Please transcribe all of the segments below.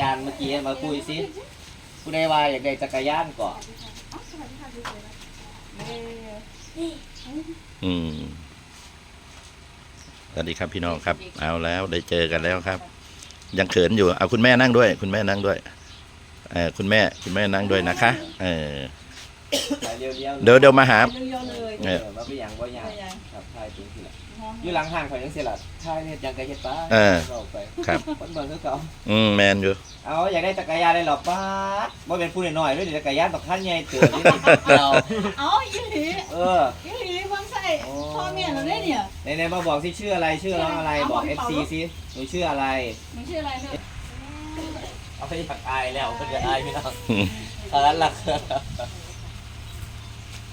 ยานเมื่อกี้มาคุยสิผู้ใดว่าอยากได้จักรยานก่อนอืมสวัสดีครับพี่น้องครับ เอาแล้วได้เจอกันแล้วครับ ยังเขินอยู่เอาคุณแม่นั่งด้วย คุณแม่นั่งด้วยเออคุณแม่คุณแม่นั่งด้วยนะคะ เออสายเรียวๆเดี๋ยวเดี๋ยวมาหาเยอะๆเลยเออมาไปหยังบ่หยัง อยู่หลังห้างข่อยจังซี่ล่ะทายเฮ็ดหยังก็เฮ็ดไปเออเราไปครับ คนเบิ่งคือเก่าอืมแมนอยู่ เอาอยากได้จักรยานได้หรอป้าดบ่เป็นผู้น้อยๆด้วยจักรยานตกคันใหญ่เตือนี่เราเอาอีหลีเออ อีหลีฟังใส่พ่อแม่เราได้เนี่ยไหนๆมาบอกสิชื่ออะไรชื่อน้องอะไรบอก FC สิหนูชื่ออะไร มันชื่ออะไรเนี่ยเอาไปอยากอายแล้วเพิ่นจะอายพี่น้องเออล่ะ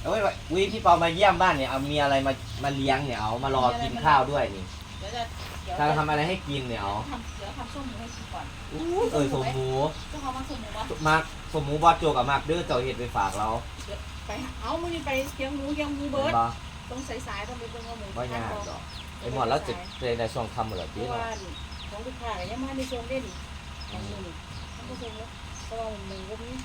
เอ้ยวิพี่เปามาเยี่ยมบ้านเนี่ยเอามีอะไรมามาเลี้ยงเนี่ยเอามารอกินข้าวด้วยนี่เดี๋ยวจะเดี๋ยวถ้าทำอะไรให้กินเนี่ยเอาทำเดี๋ยวทำส้มหมูให้กินก่อนเออสมหมูเจ้าเขามาส้มหมูวะมักสมหมูบอสโจกับมักเด้อเจ้าเห็ดไปฝากเราไปหาเอามือนี่ไปเคียงหมูเคียงหมูเบิร์ดบ่ต้องสายๆต้องไปเบิ่งว่าหมูบ่ยากดอกไอ้หมอนแล้วจะเป็นในช่วงคำเหรอเพพี่ราะเนาะว่าของลูกค้าก็ยังมาในโซนเด่นของมือนี่ต้องไปส่งแล้วเพราะว่าหมูพวกนี้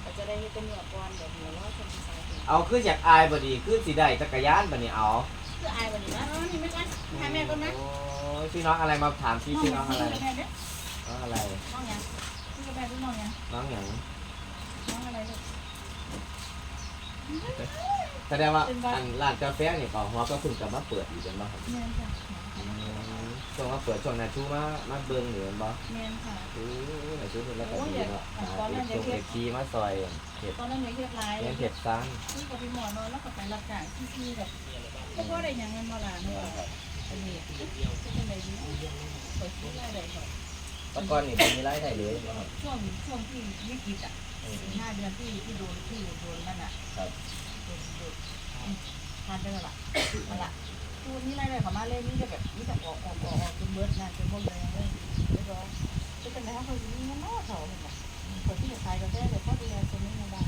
เราจะได้เป็นเนื้อก่อนแบบเนื้อแล้วทำสายๆ เอาขึ้นอยากอายบ่ดีขึ้นสิได้จักรยานบ่นี่เอาคืออายวันนี้นะนี่ไม่ใช่ให้แม่ก่อนนะโอ้ยพี่น้องอะไรมาถามพี่ชื่อน้องอะไรแม่เนี่ยน้องอะไร น้องยังพี่กับแม่พี่น้องยังน้องหยังน้องอะไรลูกแสดงว่าอันร้านกาแฟนี่ก็หัวก็เพิ่งกลับมาเปิดอีกกันบ่ครับแม่ค่ะอืม ช่วงมาเปิดช่วงนาชูมามาเบิ่งเหมือนบ่แม่ค่ะ โอ้ยนาชูเพิ่นแล้วก็ดีเนาะโอ้หายอยากเอ็ดตอนนั้นส่งเอ็ดทีมาซอยเห็ดตอนนั้นยังเรียบร้ายเห็ดเห็ดซังพี่กับพี่หมอนอนแล้วก็ไปรับจ่ายที่ที่แบบก็เพราะอะไรอย่างเงี้ยมาลาเนี่ยอันนี้เป็นอะไรดีเปิดที่ได้เลยค่ะตะกอนนี่บ่มีรายได้เลยบ่ครับช่วงช่วงที่วิกฤตอะสี่ห้าเดือนที่ที่โดนที่โดนนั่นอะครับโดนโดนทานได้ละนั่นละ ตูนี้อะไรเลยเขามาเล่นนี่จะแบบนี่จะออกออกออกจนเบิร์ดนะจนหมดเลยเลยเรียบร้อยจะเป็นอะไรเขาอยู่นี่มันน่าเถาเลยคนที่จะขายกาแฟเดี๋ยวเขาดูแลคนนี้มาบ้าง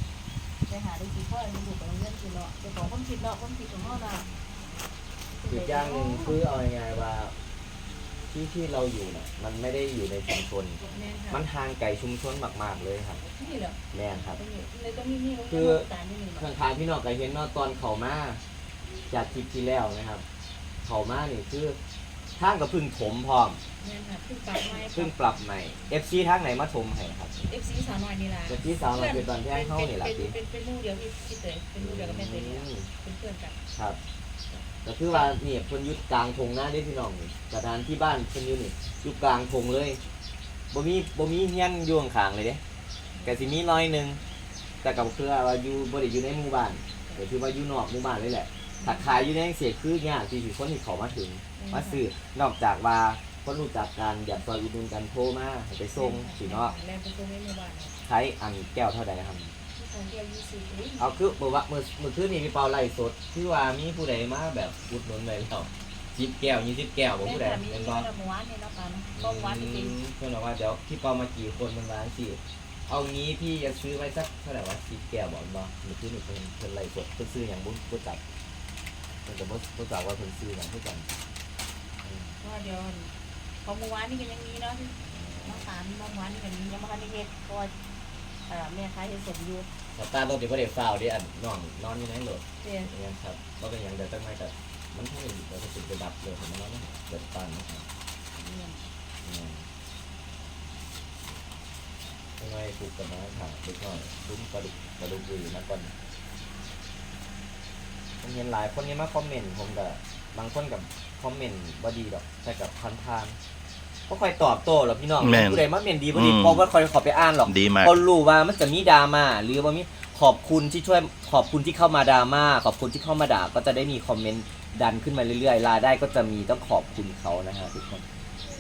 ไปหาดูสิพ่อมันอยู่กับเรื่องกินเนาะจะบอกความคิดเนาะความคิดของเราเนาะอีกอย่างหนึ่งคือเอายังไงว่าที่ที่เราอยู่น่ะมันไม่ได้อยู่ในชุมชน มันห่างไกลชุมชนมาก ๆ เลยครับแม่นครับเลยก็มีนี่ข้างๆพี่น้องก็เห็นเนาะตอนเขามาจากคลิปที่แล้วนะครับ เขามานี่คือทางกับพึ่งถมพร้อมเนี่ยค่ะขึ้นปากไม้เพิ่งปรับใหม่ FC ทางไหนมาถมให้ครับเอฟซีสาวน้อยนี่ล่ะแต่ที่สาวเราเป็นตอนแท้งเข้านี่แหละเป็นพี่เป็นเป็นมู่เดียวที่ที่เตยเป็นมู่เดียวกับแม่เตยนี่อืมเป็นเพื่อนกันครับก็คือว่านี่เพิ่นอยุดกลางทงหน้าเด้พี่น้องนี่สถานที่บ้านเพิ่นอยู่นี่อยู่กลางทงเลยบ่มีบ่มีเฮียนอยู่ข้างๆเลยเด้ก็สิมีน้อยหนึงแต่ก็คือว่าอยู่บ่ได้อยู่ในหมู่บ้านก็คือว่าอยู่นอกหมู่บ้านเลยแหละ ถ้าขายอยู่ในเสียคือยากที่สิคนที่เขามาถึงมาซื้อนอกจากว่าคนรู้จักกันอยากซอยอุดหนุนกันโทรมาให้ไปส่งสิเนาะแม่เป็นตัวไม่มีบ้านใช้อันแก้วเท่าใดครับที่คนเดียวยี่สิบปีเอาคือบอกว่ามือมือคืนนี้มีเปาไล่สดคือว่ามีผู้ใดมาแบบอุดหนุนไปแล้วสิบแก้วยี่สิบแก้วบอกผู้ใดมีเป็นบ้าบ่นหมู่บ้านนี่นะกันก็หวานจริงอืมเพื่อนบอกว่าเดี๋ยวพี่เปามากี่คนมันร้านสิเอางี้พี่จะซื้อไว้สักเท่าไหร่วะสิบแก้วบอกบ่มือคืนนี้เพิ่นเพิ่นไล่สดเพิ่นซื้ออย่างบุ้นบุ้จับ เพิ่นจะบ่บ่จับว่าเพิ่นซื้ออย่างเพื่อกันอืมว่าเดียวของหมู่บ้านนี่ก็ยังมีเนาะน้องสารน้องหวานนี่ก็มียังมาคันได้เฮ็ดเพราะว่าแม่ขายเฮ็ดสมอยู่สตาร์ทรถเดี๋ยวบ่ได้ฟ้าวเดิอันนอนนอนอยู่ในรถเตี้ยอย่างเงี้ยครับบ่เป็นหยังเดี๋ยวตั้งไว้ก็มันเท่านี้เดี๋ยวจะไปดับเลยผมแล้วนะเกิดปานนะครับเนี่ยทำไมปลูกกันมาค่ะเล็กน้อยลุ้มกระดุกกระดุกอยู่มาก่อน ผมเห็นหลายคนนี้มาคอมเมนต์ผมกับบางคนกับคอมเมนต์บ่ดีดอกแต่กับพันทางก็ค่อยตอบโต้หรอกพี่น้องแม่นผู้ใดมาเมนต์ดีบ่ดีอืม เพราะว่าค่อยเขอไปอ่านหรอกดีมากเพราะรู้ว่ามันจะมีดราม่าหรือว่ามีขอบคุณที่ช่วยขอบคุณที่เข้ามาดราม่าขอบคุณที่เข้ามาด่าก็จะได้มีคอมเมนต์ดันขึ้นมาเรื่อยๆรายได้ก็จะมีต้องขอบคุณเขานะฮะทุกคน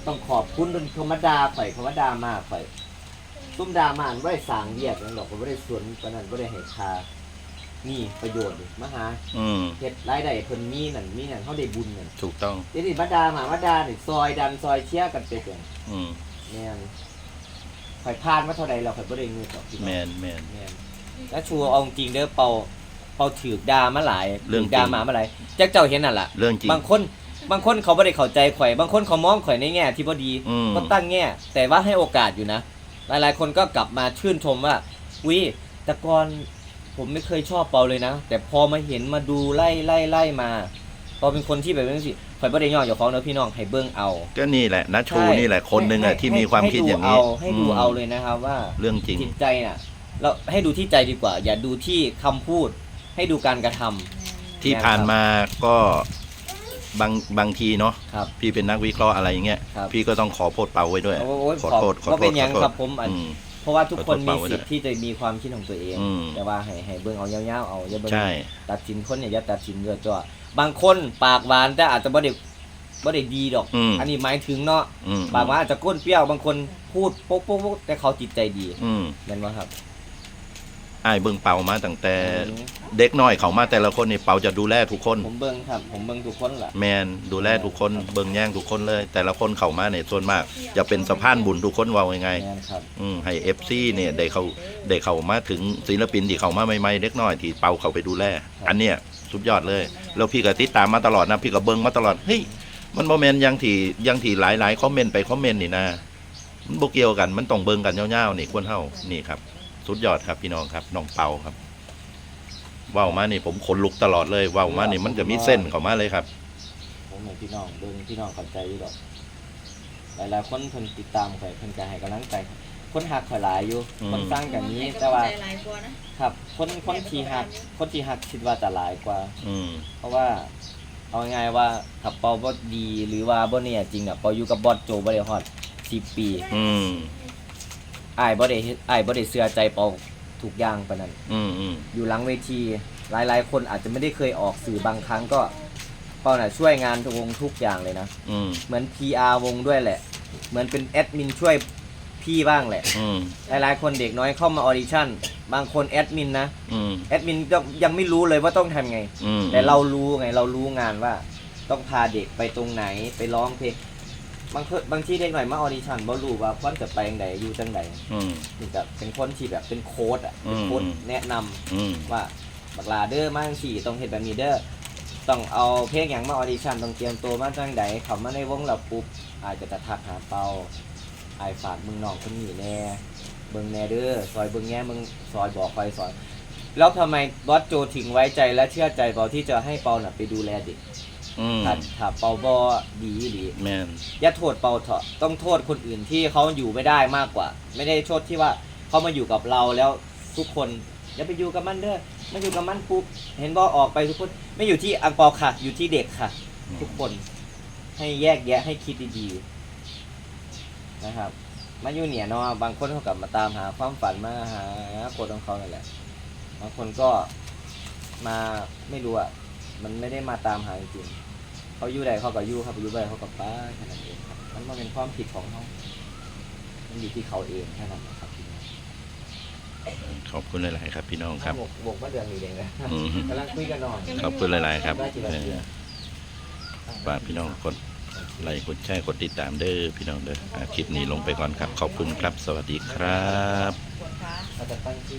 ต้องขอบคุณเป็นธรรมดาข่อยคำว่าดราม่าข่อยตุ้มดราม่าไม่ได้สร้างเรียกหยังหรอกผมไม่ได้สวนปานนั้นไม่ได้ให้ค่า นี่ประโยชน์นี่มาหาอืมเฮ็ดรายได้เพิ่นมีนั่นมีนั่นเฮาได้บุญนั่นถูกต้อง เดี๋ยวนี้มาดามามาดานี่ซอยดันซอยเชียร์กันไปเกินอืมแม่นข่อยพลาดมาเท่าใดแล้วข่อยบ่ได้เงินหรอกพี่น้องแมนแมน แม่นแล้วชูเอาจริงเด้อเปาเปาถือกดามาหลายเรื่องจริง ดามามาหลายจักเจ้าเห็นนั่นล่ะ เรื่องจริง บางคนบางคนเขาไม่ได้เข้าใจข่อย บางคนเขามองข่อยในแง่ที่บ่ดีอืม ก็ตั้งแง่ แต่ว่าให้โอกาสอยู่นะ หลายๆคนก็กลับมาชื่นชมว่าวิแต่ก่อน ผมไม่เคยชอบเปาเลยนะ แต่พอมาเห็นมาดูไล่ไล่ไล่มาเปาเป็นคนที่แบบนี้สิข่อยบ่ได้ย่ออย่าฟ้องเนอะพี่น้องให้เบิ่งเอาก็นี่แหละนะชูใช่นี่แหละคนหนึ่งอะให้ที่มีความคิดอย่างนี้ให้ดูเอาให้ดูเอาเลยนะครับว่าเรื่องจริงจิตใจน่ะเราให้ดูที่ใจดีกว่า อย่าดูที่คำพูด ให้ดูการกระทำที่ผ่านมาก็บางบางทีเนาะครับพี่เป็นนักวิเคราะห์อะไรอย่างเงี้ยครับพี่ก็ต้องขอโพดเปาไว้ด้วยโอ้ยขอโทษขอก็โทเป็ษนหยังขอโทษครับผมอันอืม เพราะว่าทุกคนขอโทษมีเปาไว้สิทด้วยธิ์ที่จะมีความคิดของตัวเอง อืมแต่ว่าให้ให้เบิ่งเอายาวๆเอาอย่าเบิ่งใช่ ตัดสินคนเนี่ยอย่าตัดสินเยอะจ้ะบางคนปากหวานแต่อาจจะบ่ได้บ่ได้ดีดอก อืมอันนี้หมายถึงเนาะอืมปากหวานอาจจะก้นเปรี้ยวบางคนพูดโป๊กโป๊กโป๊กแต่เขาจิตใจดีอืมแม่นบ่ครับไอ้ายเบิ่งเปามาตั้งแต่เด็กน้อยเขามาแต่ละคนนี่เปาจะดูแลทุกคน ผมเบิ่งครับ ผมเบิ่งทุกคนล่ะ แมนดูแลทุกคนเบิ่งแย่งทุกคนเลย แต่ละคนเข้ามาเนี่ยส่วนมาก จะเป็นสะพานบุญทุกคนว่ายังไง แม่นครับ อืมให้เอฟซีเนี่ยได้เขาได้เข้ามาถึงศิลปินที่เข้ามาใหม่ๆเล็กน้อยที่เปาเขาไปดูแลอันเนี้ยสุดยอดเลย แล้วพี่ก็ติดตามมาตลอดนะพี่ก็เบิ่งมาตลอดเฮ้ยมันโมเมนต์ยังที่ยังที่หลายๆคอมเมนต์ไปคอมเมนต์นี่นะมันบ่เกี่ยวกันมันต้องเบิ่งกันยาวๆนี่ควรเฮานี่ครับ สุดยอดครับพี่น้องครับน้องเปาครับเว้าวมานี่ผมขนลุกตลอดเลยเว้าวมานี่มันจะมีเส้นเข้ามาเลยครับ ผมให้พี่น้องเบิ่งพี่น้องเข้าใจอยู่ดอก หลายๆคนเพิ่นติดตามข่อยเพิ่นก็ให้กำลังใจคนหักข่อยหลายอยู่ อืม คนสร้างกันนี้แต่ว่าใจหลายกว่านะครับ คนคนที่หัก คนที่หักคิดว่าจะหลายกว่า อืม เพราะว่า เอาง่ายๆว่าถ้าเปาบ่ดีหรือว่าบ่เนี่ยจริงอะเปาอยู่กับบอสโจบ่ได้ฮอด10ปี อืม อ้ายบ่ได้เฮ็ดอ้ายบ่ได้เชื่อใจเปาทุกอย่างปานนั้น อืมอืมอยู่หลังเวที หลายๆ คนอาจจะไม่ได้เคยออกสื่อบางครั้งก็เปาน่ะช่วยงานทุกวงทุกอย่างเลยนะ อืมเหมือน PR วงด้วยแหละ เหมือนเป็นแอดมินช่วยพี่บ้างแหละ อืมหลายๆ คนเด็กน้อยเข้ามาออดิชั่น บางคนแอดมินนะ อืมแอดมินก็ยังไม่รู้เลยว่าต้องทำไง อืมแต่เรารู้ไงเรารู้งานว่า ต้องพาเด็กไปตรงไหนไปร้องเพลง บางคนบางที่เด็กหน่อยมาออดิชั่นบ่รู้ว่าควรจะไปจังไดอยู่จังไดอืม นี่ก็เป็นคนที่แบบเป็นโค้ดอะเป็นโค้ดอืม แนะนำอืม ว่าบักลาเด้อมาจังสี่ต้องเฮ็ดแบบนี้เด้อต้องเอาเพลงหยังมาออดิชั่นต้องเตรียมตัวมาจังใดเขามาในวงแล้วปุ๊บอาจจะจะทักหาเปาอายฝากมึงน้องคนนี้แน่เบิ่งแน่เด้อซอยเบิ่งแง่มึงซอยบอกไปซอยแล้วทำไมบอสโจถึงไว้ใจและเชื่อใจเปาที่จะให้เปาน่ะไปดูแลเด็ก อืมถ้าถ้าเปาบ่ดีดี แมน อย่าโทษเปาเถอะต้องโทษคนอื่นที่เขาอยู่ไม่ได้มากกว่า ไม่ได้โทษที่ว่าเขามาอยู่กับเราแล้วทุกคนอย่าไปอยู่กับมันเด้อมาอยู่กับมันปุ๊บเห็นบ่ออกไปทุกคนไม่อยู่ที่อังเปาค่ะ อยู่ที่เด็กค่ะทุกคนให้แยกแยะให้คิดดีๆนะครับมาอยู่เนี่ยเนาะบางคนเขากลับมาตามหาความฝันมาหาโคดของเขานั่นแหละบางคนก็มาไม่รู้อะมันไม่ได้มาตามหาจริงๆ เขาอยู่ใดเขาก็อยู่ครับอยู่ใดเขาก็ไป้าแค่นั้นเองครับมันไมาเป็นความผิดของเขามันอยู่ที่เขาเองแค่นั้นนะครับพี่น้องขอบคุณหลาย ๆ ครับ พี่น้องครับบวกบวกมาเดือนนี้เองนะอืมกำลังคุยกันนอนขอบคุณหลาย ๆ ครับได้ทีละเอเดืออน ฝากพี่น้องกดไลค์กดแชร์กดติดตามเด้อพี่น้องเด้ออะคลิปนี้ลงไปก่อนครับ ขอบคุณครับสวัสดีครับ ปวดขา เราจะตั้งชื่อ